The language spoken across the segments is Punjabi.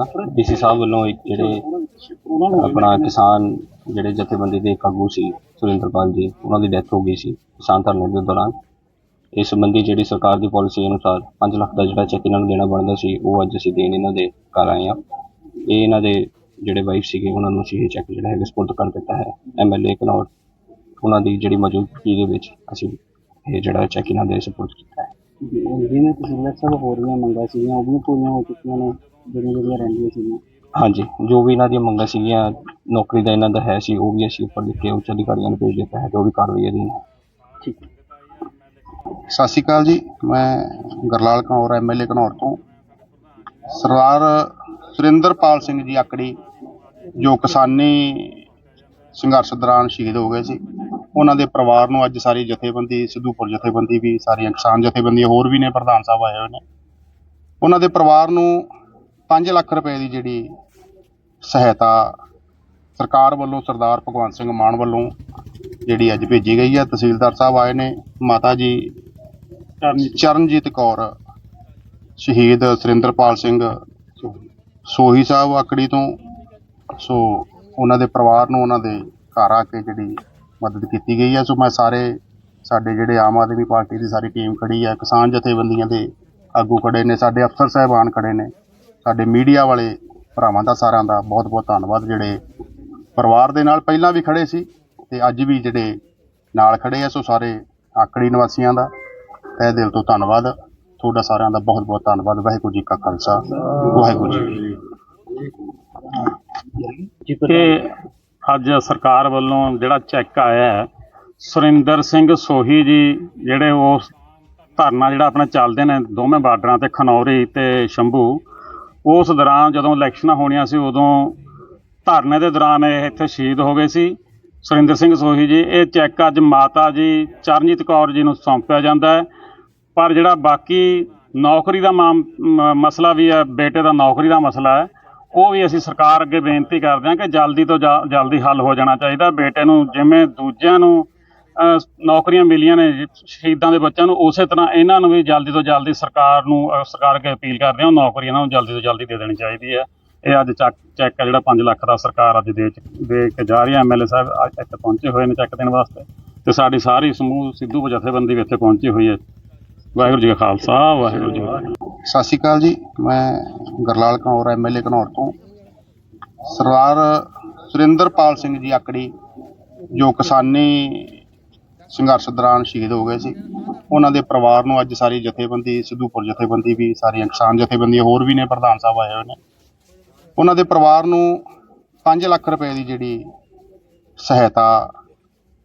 ਆਕੜਾ ਡੀਸੀ ਸਾਹਿਬ ਵੱਲੋਂ ਇੱਕ ਜਿਹੜੇ ਆਪਣਾ ਕਿਸਾਨ ਜਿਹੜੇ ਜਥੇਬੰਦੀ ਦੇ ਇੱਕ ਆਗੂ ਸੀ, ਸੁਰਿੰਦਰਪਾਲ ਜੀ, ਉਹਨਾਂ ਦੀ ਡੈਥ ਹੋ ਗਈ ਸੀ, ਕਿਸਾਨ ਧਰਨੇ ਦੇ ਦੌਰਾਨ। ਇਸ ਸੰਬੰਧੀ ਜਿਹੜੀ ਸਰਕਾਰ ਦੀ ਪਾਲਿਸੀ ਅਨੁਸਾਰ 5 ਲੱਖ ਦਾ ਜਿਹੜਾ ਚੈੱਕ ਇਹਨਾਂ ਨੂੰ ਦੇਣਾ ਬਣਦਾ ਸੀ, ਉਹ ਅੱਜ ਅਸੀਂ ਦੇਣ ਇਹਨਾਂ ਦੇ ਘਰ ਆਏ ਹਾਂ। ਇਹ ਇਹਨਾਂ ਦੇ ਜਿਹੜੇ ਵਾਈਫ ਸੀਗੇ, ਉਹਨਾਂ ਨੂੰ ਅਸੀਂ ਇਹ ਚੈੱਕ ਜਿਹੜਾ ਹੈਗਾ ਸਪੁਰਦ ਕਰ ਦਿੱਤਾ ਹੈ। ਐਮਐਲਏ ਕਨੌਰ ਉਹਨਾਂ ਦੀ ਜਿਹੜੀ ਮੌਜੂਦਗੀ ਦੇ ਵਿੱਚ ਅਸੀਂ ਇਹ ਜਿਹੜਾ ਚੈੱਕ ਇਹਨਾਂ ਦੇ ਸਪੁਰਦ ਕੀਤਾ ਹੈ। ਜਿਵੇਂ ਤਹਿਸੀਲਦਾਰ ਸਾਹਿਬ ਹੋ ਰਹੀਆਂ, ਮੰਗਾਂ ਸੀਗੀਆਂ, ਉਹ ਵੀ ਪੂਰੀਆਂ ਹੋ ਚੁੱਕੀਆਂ ਨੇ। ਜਿਹੜੀਆਂ ਜਿਹੜੀਆਂ ਰਹਿੰਦੀਆਂ ਸੀਗੀਆਂ। ਹਾਂਜੀ ਜੋ ਵੀ ਇਹਨਾਂ ਦੀਆਂ ਮੰਗਾਂ ਸੀਗੀਆਂ ਨੌਕਰੀ ਦਾ ਇਹਨਾਂ ਦਾ ਹੈ ਸੀ ਉਹ ਵੀ ਅਸੀਂ ਉੱਪਰ ਲਿਖ ਕੇ ਉੱਚ ਅਧਿਕਾਰੀਆਂ ਨੂੰ ਭੇਜ ਦਿੱਤਾ ਹੈ ਜੋ ਵੀ ਕਾਰਵਾਈ ਅਧੀਨ ਹੈ। ਠੀਕ। ਸਤਿ ਸ਼੍ਰੀ ਅਕਾਲ ਜੀ ਮੈਂ ਗਰਲਾਲ ਘਨੌਰ ਐਮਐਲਏ ਘਨੌਰ ਤੋਂ। ਸਰਦਾਰ ਸੁਰਿੰਦਰਪਾਲ ਸਿੰਘ ਜੀ ਆਕੜੀ ਜੋ ਕਿਸਾਨੀ ਸੰਘਰਸ਼ ਦੌਰਾਨ ਸ਼ਹੀਦ ਹੋ ਗਏ ਸੀ। ਉਹਨਾਂ ਦੇ ਪਰਿਵਾਰ ਨੂੰ ਅੱਜ ਸਾਰੀ ਜਥੇਬੰਦੀ ਸਿੱਧੂਪੁਰ ਜਥੇਬੰਦੀ ਵੀ ਸਾਰੀਆਂ ਕਿਸਾਨ ਜਥੇਬੰਦੀਆਂ ਹੋਰ ਵੀ ਨੇ ਪ੍ਰਧਾਨ ਸਾਹਿਬ ਆਏ ਹੋਏ ਨੇ। ਉਹਨਾਂ ਦੇ ਪਰਿਵਾਰ ਨੂੰ 5 ਲੱਖ ਰੁਪਏ ਦੀ ਜਿਹੜੀ ਸਹਾਇਤਾ ਸਰਕਾਰ ਵੱਲੋਂ ਸਰਦਾਰ ਭਗਵੰਤ ਸਿੰਘ ਮਾਨ ਵੱਲੋਂ ਜਿਹੜੀ ਅੱਜ ਭੇਜੀ ਗਈ ਹੈ। ਤਹਿਸੀਲਦਾਰ ਸਾਹਿਬ ਆਏ ਨੇ ਮਾਤਾ ਜੀ ਚਰਨਜੀਤ ਕੌਰ ਸ਼ਹੀਦ ਸੁਰਿੰਦਰਪਾਲ ਸਿੰਘ ਸੋਹੀ ਸਾਹਿਬ ਆਕੜੀ ਤੋਂ ਸੋ ਉਹਨਾਂ ਦੇ ਪਰਿਵਾਰ ਨੂੰ ਉਹਨਾਂ ਦੇ ਘਰ ਆ ਕੇ ਜਿਹੜੀ ਮਦਦ ਕੀਤੀ ਗਈ ਹੈ। ਸੋ ਮੈਂ ਸਾਰੇ ਸਾਡੇ ਜਿਹੜੇ ਆਮ ਆਦਮੀ ਪਾਰਟੀ ਦੀ ਸਾਰੀ ਟੀਮ ਖੜੀ ਹੈ। ਕਿਸਾਨ ਜਥੇਬੰਦੀਆਂ ਦੇ ਆਗੂ ਖੜੇ ਨੇ ਸਾਡੇ ਅਫਸਰ ਸਾਹਿਬਾਨ ਖੜੇ ਨੇ। ਸਾਡੇ ਮੀਡੀਆ ਵਾਲੇ ਭਰਾਵਾਂ ਦਾ ਸਾਰਿਆਂ ਦਾ ਬਹੁਤ ਬਹੁਤ ਧੰਨਵਾਦ। ਜਿਹੜੇ ਪਰਿਵਾਰ ਦੇ ਨਾਲ ਪਹਿਲਾਂ ਵੀ ਖੜੇ ਸੀ ਤੇ ਅੱਜ ਵੀ ਜਿਹੜੇ ਨਾਲ ਖੜੇ ਆ, ਸੋ ਸਾਰੇ ਆਕੜੀ ਨਿਵਾਸੀਆਂ ਦਾ ਤਹਿ ਦਿਲ ਤੋਂ ਧੰਨਵਾਦ। ਤੁਹਾਡਾ ਸਾਰਿਆਂ ਦਾ ਬਹੁਤ ਬਹੁਤ ਧੰਨਵਾਦ। ਵਾਹਿਗੁਰੂ ਜੀ ਕਾ ਖਾਲਸਾ। ਵਾਹਿਗੁਰੂ ਜੀ ਕਿ ਅੱਜ ਸਰਕਾਰ ਵੱਲੋਂ ਜਿਹੜਾ ਚੈੱਕ ਆਇਆ ਹੈ, ਸੁਰਿੰਦਰ ਸਿੰਘ ਸੋਹੀ ਜੀ, ਜਿਹੜੇ ਉਸ ਧਰਨਾ ਜਿਹੜਾ ਆਪਣਾ ਚੱਲਦੇ ਨੇ ਦੋਵੇਂ ਬਾਰਡਰਾਂ ਤੇ ਖਨੌਰੀ ਤੇ ਸ਼ੰਭੂ ਉਸ ਦੌਰਾਨ ਜਦੋਂ ਇਲੈਕਸ਼ਨਾਂ ਹੋਣੀਆਂ ਸੀ, ਉਦੋਂ ਧਰਨੇ ਦੇ ਦੌਰਾਨ ਇਹ ਇੱਥੇ ਸ਼ਹੀਦ ਹੋ ਗਏ ਸੀ। ਸੁਰਿੰਦਰ ਸਿੰਘ ਸੋਹੀ ਜੀ, ਇਹ ਚੈੱਕ ਅੱਜ ਮਾਤਾ ਜੀ ਚਰਨਜੀਤ ਕੌਰ ਜੀ ਨੂੰ ਸੌਂਪਿਆ ਜਾਂਦਾ ਹੈ। ਪਰ ਜਿਹੜਾ ਬਾਕੀ ਨੌਕਰੀ ਦਾ ਮਾਮ- ਮਸਲਾ ਵੀ ਹੈ, ਬੇਟੇ ਦਾ ਨੌਕਰੀ ਦਾ ਮਸਲਾ ਹੈ, ਉਹ ਵੀ ਅਸੀਂ ਸਰਕਾਰ ਅੱਗੇ ਬੇਨਤੀ ਕਰਦੇ ਹਾਂ ਕਿ ਜਲਦੀ ਤੋਂ ਜਲ- ਜਲਦੀ ਹੱਲ ਹੋ ਜਾਣਾ ਚਾਹੀਦਾ। ਬੇਟੇ ਨੂੰ ਜਿਵੇਂ ਦੂਜਿਆਂ ਨੂੰ ਨੌਕਰੀਆਂ ਮਿਲੀਆਂ ਨੇ ਸ਼ਹੀਦਾਂ ਦੇ ਬੱਚਿਆਂ ਨੂੰ, ਉਸੇ ਤਰ੍ਹਾਂ ਇਹਨਾਂ ਨੂੰ ਵੀ ਜਲਦੀ ਤੋਂ ਜਲਦੀ ਸਰਕਾਰ ਨੂੰ ਸਰਕਾਰ ਅੱਗੇ ਅਪੀਲ ਕਰਦੇ ਹਾਂ, ਉਹ ਨੌਕਰੀ ਇਹਨਾਂ ਨੂੰ ਜਲਦੀ ਤੋਂ ਜਲਦੀ ਦੇ ਦੇਣੀ ਚਾਹੀਦੀ ਹੈ। ਇਹ ਅੱਜ ਚੱਕ, ਚੈੱਕ ਹੈ ਜਿਹੜਾ 5 ਲੱਖ ਦਾ ਸਰਕਾਰ ਅੱਜ ਦੇ ਦੇ ਕੇ ਜਾ ਰਹੀ ਹੈ। ਐਮਐਲਏ ਸਾਹਿਬ ਅੱਜ ਇੱਥੇ ਪਹੁੰਚੇ ਹੋਏ ਨੇ ਚੈੱਕ ਦੇਣ ਵਾਸਤੇ। ਤੇ ਸਾਡੀ ਸਾਰੀ ਸਮੂਹ ਸਿੱਧੂ ਜਥੇਬੰਦੀ ਵੀ ਇੱਥੇ ਪਹੁੰਚੀ ਹੋਈ ਹੈ। ਵਾਹਿਗੁਰੂ ਜੀ ਕਾ ਖਾਲਸਾ, ਵਾਹਿਗੁਰੂ ਜੀ ਕੀ ਸਤਿ ਸ਼੍ਰੀ ਅਕਾਲ ਜੀ। ਮੈਂ ਗਰਲਾਲ ਘਨੌਰ ਐਮਐਲਏ ਕਨੌਰ ਤੋਂ। ਸਰਦਾਰ ਸੁਰਿੰਦਰਪਾਲ ਸਿੰਘ ਜੀ ਆਕੜੀ, ਜੋ ਕਿਸਾਨੀ ਸੰਘਰਸ਼ ਦੌਰਾਨ ਸ਼ਹੀਦ ਹੋ ਗਏ ਸੀ। ਉਹਨਾਂ ਦੇ ਪਰਿਵਾਰ ਨੂੰ ਅੱਜ ਸਾਰੀ ਜਥੇਬੰਦੀ ਸਿੱਧੂਪੁਰ ਜਥੇਬੰਦੀ ਵੀ ਸਾਰੀਆਂ ਕਿਸਾਨ ਜਥੇਬੰਦੀਆਂ ਹੋਰ ਵੀ ਨੇ ਪ੍ਰਧਾਨ ਸਾਹਿਬ ਆਏ ਹੋਏ ਨੇ। ਉਹਨਾਂ ਦੇ ਪਰਿਵਾਰ ਨੂੰ 5 ਲੱਖ ਰੁਪਏ ਦੀ ਜਿਹੜੀ ਸਹਾਇਤਾ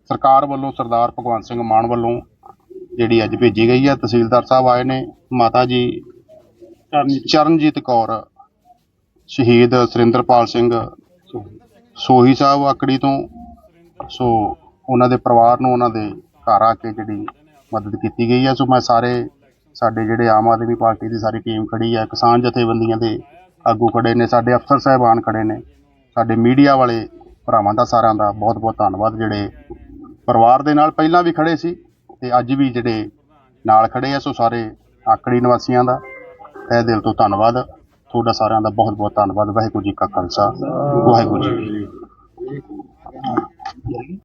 ਸਰਕਾਰ ਵੱਲੋਂ ਸਰਦਾਰ ਭਗਵੰਤ ਸਿੰਘ ਮਾਨ ਵੱਲੋਂ ਜਿਹੜੀ ਅੱਜ ਭੇਜੀ ਗਈ ਹੈ। ਤਹਿਸੀਲਦਾਰ ਸਾਹਿਬ ਆਏ ਨੇ। ਮਾਤਾ ਜੀ ਚਰਨਜੀਤ ਕੌਰ ਸ਼ਹੀਦ ਸੁਰਿੰਦਰਪਾਲ ਸਿੰਘ ਸੋਹੀ ਸਾਹਿਬ ਆਕੜੀ ਤੋਂ ਸੋ ਉਹਨਾਂ ਦੇ ਪਰਿਵਾਰ ਨੂੰ ਉਹਨਾਂ ਦੇ ਘਰ ਆ ਕੇ ਜਿਹੜੀ ਮਦਦ ਕੀਤੀ ਗਈ ਹੈ। ਸੋ ਮੈਂ ਸਾਰੇ ਸਾਡੇ ਜਿਹੜੇ ਆਮ ਆਦਮੀ ਪਾਰਟੀ ਦੀ ਸਾਰੀ ਟੀਮ ਖੜੀ ਹੈ। ਕਿਸਾਨ ਜਥੇਬੰਦੀਆਂ ਦੇ ਆਗੂ ਖੜੇ ਨੇ, ਸਾਡੇ ਅਫਸਰ ਸਾਹਿਬਾਨ ਖੜੇ ਨੇ, ਸਾਡੇ ਮੀਡੀਆ ਵਾਲੇ ਭਰਾਵਾਂ ਦਾ ਸਾਰਿਆਂ ਦਾ ਬਹੁਤ ਬਹੁਤ ਧੰਨਵਾਦ। ਜਿਹੜੇ ਪਰਿਵਾਰ ਦੇ ਨਾਲ ਪਹਿਲਾਂ ਵੀ ਖੜੇ ਸੀ ਤੇ ਅੱਜ ਵੀ ਜਿਹੜੇ ਨਾਲ ਖੜੇ ਆ, ਸੋ ਸਾਰੇ ਆਕੜੀ ਨਿਵਾਸੀਆਂ ਦਾ ਤਹਿ ਦਿਲ ਤੋਂ ਧੰਨਵਾਦ। ਤੁਹਾਡਾ ਸਾਰਿਆਂ ਦਾ ਬਹੁਤ ਬਹੁਤ ਧੰਨਵਾਦ। ਵਾਹਿਗੁਰੂ ਜੀ ਕਾ ਖਾਲਸਾ, ਵਾਹਿਗੁਰੂ ਜੀ